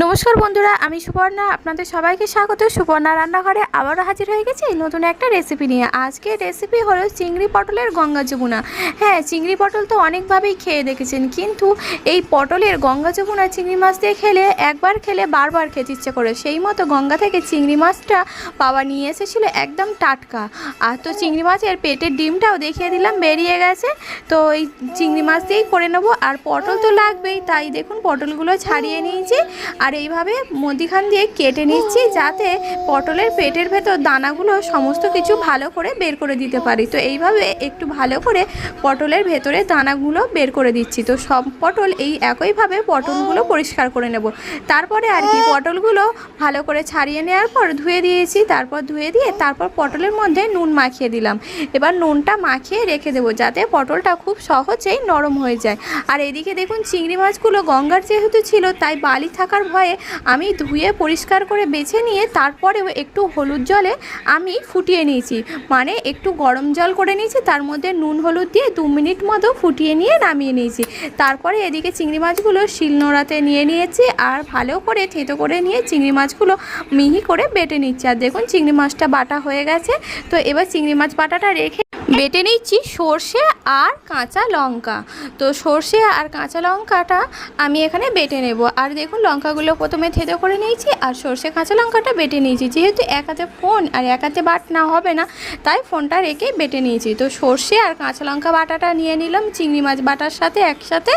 নমস্কার বন্ধুরা, আমি সুপর্ণা আপনাদের সবাইকে স্বাগত। সুপর্ণা রান্নাঘরে আবারও হাজির হয়ে গেছি নতুন একটা রেসিপি নিয়ে। আজকের রেসিপি হলো চিংড়ি পটলের গঙ্গা যমুনা। হ্যাঁ চিংড়ি পটল তো অনেকভাবেই খেয়ে দেখেছেন, কিন্তু এই পটলের গঙ্গা যমুনা চিংড়ি মাছ দিয়ে খেলে, একবার খেলে বারবার খেতে ইচ্ছে করে। সেই মতো গঙ্গা থেকে চিংড়ি মাছটা বাবা নিয়ে এসেছিল একদম টাটকা। আর তো চিংড়ি মাছের পেটের ডিমটাও দেখিয়ে দিলাম, বেরিয়ে গেছে। তো এই চিংড়ি মাছ দিয়েই করে নেব। আর পটল তো লাগবেই, তাই দেখুন পটলগুলো ছাড়িয়ে নিয়েছি। আর এইভাবে মধ্যিখান দিয়ে কেটে নিচ্ছি যাতে পটলের পেটের ভেতর দানাগুলো সমস্ত কিছু ভালো করে বের করে দিতে পারি। তো এইভাবে একটু ভালো করে পটলের ভেতরে দানাগুলো বের করে দিচ্ছি। তো সব পটল এই একইভাবে পটলগুলো পরিষ্কার করে নেব। তারপরে আর কি পটলগুলো ভালো করে ছাড়িয়ে নেওয়ার পর ধুয়ে দিয়েছি। তারপর ধুয়ে দিয়ে তারপর পটলের মধ্যে নুন মাখিয়ে দিলাম। এবার নুনটা মাখিয়ে রেখে দেবো যাতে পটলটা খুব সহজেই নরম হয়ে যায়। আর এদিকে দেখুন চিংড়ি মাছগুলো গঙ্গার যেহেতু ছিল, তাই বালি থাকার ভয়ে আমি ধুয়ে পরিষ্কার করে বেছে নিয়ে তারপরেও একটু হলুদ জলে আমি ফুটিয়ে নিয়েছি। মানে একটু গরম জল করে নিয়েছি, তার মধ্যে নুন হলুদ দিয়ে দু মিনিট মতো ফুটিয়ে নিয়ে নামিয়ে নিয়েছি। তারপরে এদিকে চিংড়ি মাছগুলো শিলনোড়াতে নিয়ে নিয়েছি আর ভালো করে থেতো করে নিয়ে চিংড়ি মাছগুলো মিহি করে বেটে নিচ্ছি। আর দেখুন, চিংড়ি মাছটা বাটা হয়ে গেছে। তো এবার চিংড়ি মাছ বাটাটা রেখে বেটে নিচ্ছি সর্ষে আর কাঁচা লঙ্কা। তো সর্ষে আর কাঁচা লঙ্কাটা আমি এখানে বেটে নেব। আর দেখুন, লঙ্কাগুলো প্রথমে থেতো করে নিয়েছি আর সর্ষে কাঁচা লঙ্কাটা বেটে নিয়েছি। যেহেতু এক হাতে ফোন আর এক হাতে বাট না হবে না, তাই ফোনটা রেখে বেটে নিয়েছি। তো সর্ষে আর কাঁচা লঙ্কা বাটাটা নিয়ে নিলাম, চিংড়ি মাছ বাটার সাথে একসাথে।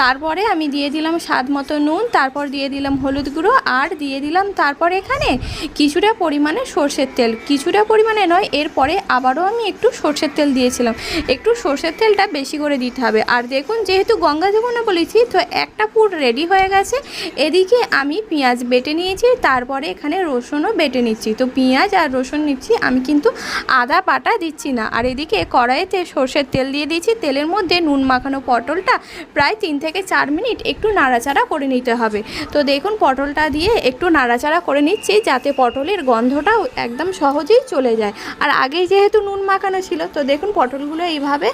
তারপরে আমি দিয়ে দিলাম স্বাদ মতো নুন, তারপর দিয়ে দিলাম হলুদ গুঁড়ো আর দিয়ে দিলাম তারপর এখানে কিছুটা পরিমাণে সর্ষের তেল। কিছুটা পরিমাণে নয়, এরপরে আবারও আমি একটু সর্ষের তেল দিয়েছিলাম। একটু সর্ষের তেলটা বেশি করে দিতে হবে। আর দেখুন, যেহেতু গঙ্গা যমুনা বলেছি, তো একটা পুর রেডি হয়ে গেছে। এদিকে আমি পেঁয়াজ বেটে নিয়েছি, তারপরে এখানে রসুনও বেটে নিচ্ছি। তো পেঁয়াজ আর রসুন নিচ্ছি, আমি কিন্তু আদা পাটা দিচ্ছি না। আর এদিকে কড়াইতে সর্ষের তেল দিয়ে দিয়েছি। তেলের মধ্যে নুন মাখানো পটলটা প্রায় তিন থেকে চার মিনিট একটু নাড়াচাড়া করে নিতে হবে। তো দেখুন, পটলটা দিয়ে একটু নাড়াচাড়া করে নিচ্ছি, যাতে পটলের গন্ধটাও একদম সহজেই চলে যায়। আর আগেই যেহেতু নুন মাখানো ছিল, তো দেখুন, পটলগুলো এইভাবে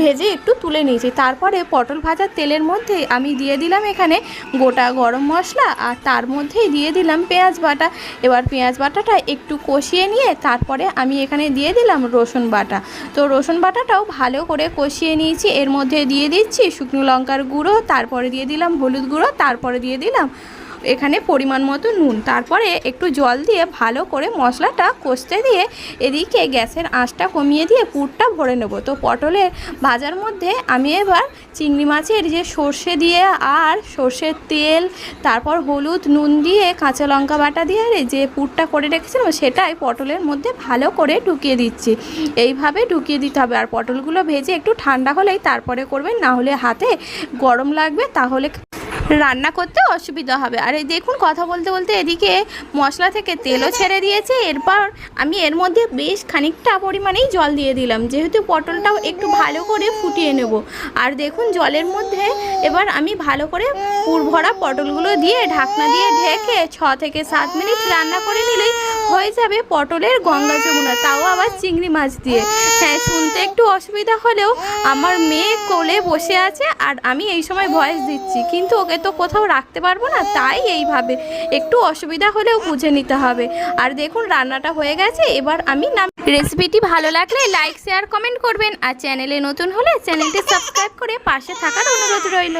ভেজে একটু তুলে নিয়েছি। তারপরে পটল ভাজার তেলের মধ্যে আমি দিয়ে দিলাম এখানে গোটা গরম মশলা আর তার মধ্যেই দিয়ে দিলাম পেঁয়াজ বাটা। এবার পেঁয়াজ বাটাটা একটু কষিয়ে নিয়ে তারপরে আমি এখানে দিয়ে দিলাম রসুন বাটা। তো রসুন বাটাটাও ভালো করে কষিয়ে নিয়েছি। এর মধ্যে দিয়ে দিচ্ছি শুকনো লঙ্কার গুঁড়ো, তারপরে দিয়ে দিলাম হলুদ গুঁড়ো, তারপরে দিয়ে দিলাম এখানে পরিমাণ মতো নুন। তারপরে একটু জল দিয়ে ভালো করে মশলাটা কষতে দিয়ে এদিকে গ্যাসের আঁচটা কমিয়ে দিয়ে পুরটা ভরে নেব। তো পটলের ভাজার মধ্যে আমি এবার চিংড়ি মাছের যে সর্ষে দিয়ে আর সর্ষের তেল, তারপর হলুদ নুন দিয়ে কাঁচা লঙ্কা বাটা দিয়ে যে পুরটা করে রেখেছিলাম সেটাই পটলের মধ্যে ভালো করে ঢুকিয়ে দিচ্ছি। এইভাবে ঢুকিয়ে দিতে হবে। আর পটলগুলো ভেজে একটু ঠান্ডা হলেই তারপরে করবেন। না হলে হাতে গরম লাগবে, তাহলে রান্না করতে অসুবিধা হবে। আর এই দেখুন, কথা বলতে বলতে এদিকে মশলা থেকে তেলও ছেড়ে দিয়েছে। এরপর আমি এর মধ্যে বেশ খানিকটা পরিমাণেই জল দিয়ে দিলাম। যেহেতু পটলটাও একটু ভালো করে ফুটিয়ে নেব। আর দেখুন, জলের মধ্যে এবার আমি ভালো করে পুর ভরা পটলগুলো দিয়ে ঢাকনা দিয়ে ঢেকে ছ থেকে সাত মিনিট রান্না করে নিলেই হয়ে যাবে পটলের গঙ্গা যমুনা। তাও আবার চিংড়ি মাছ দিয়ে। হ্যাঁ শুনতে একটু অসুবিধা হলেও আমার মেয়ে কোলে বসে আছে আর আমি এই সময় ভয়েস দিচ্ছি। কিন্তু ওকে তো কোথাও রাখতে পারব না, তাই এইভাবে। একটু অসুবিধা হলেও বুঝে নিতে হবে। আর দেখুন, রান্নাটা হয়ে গেছে, এবার আমি নাম রেসিপিটি ভালো লাগলে লাইক, শেয়ার, কমেন্ট করবেন। আর চ্যানেলে নতুন হলে চ্যানেলটি সাবস্ক্রাইব করে পাশে থাকার অনুরোধ রইল।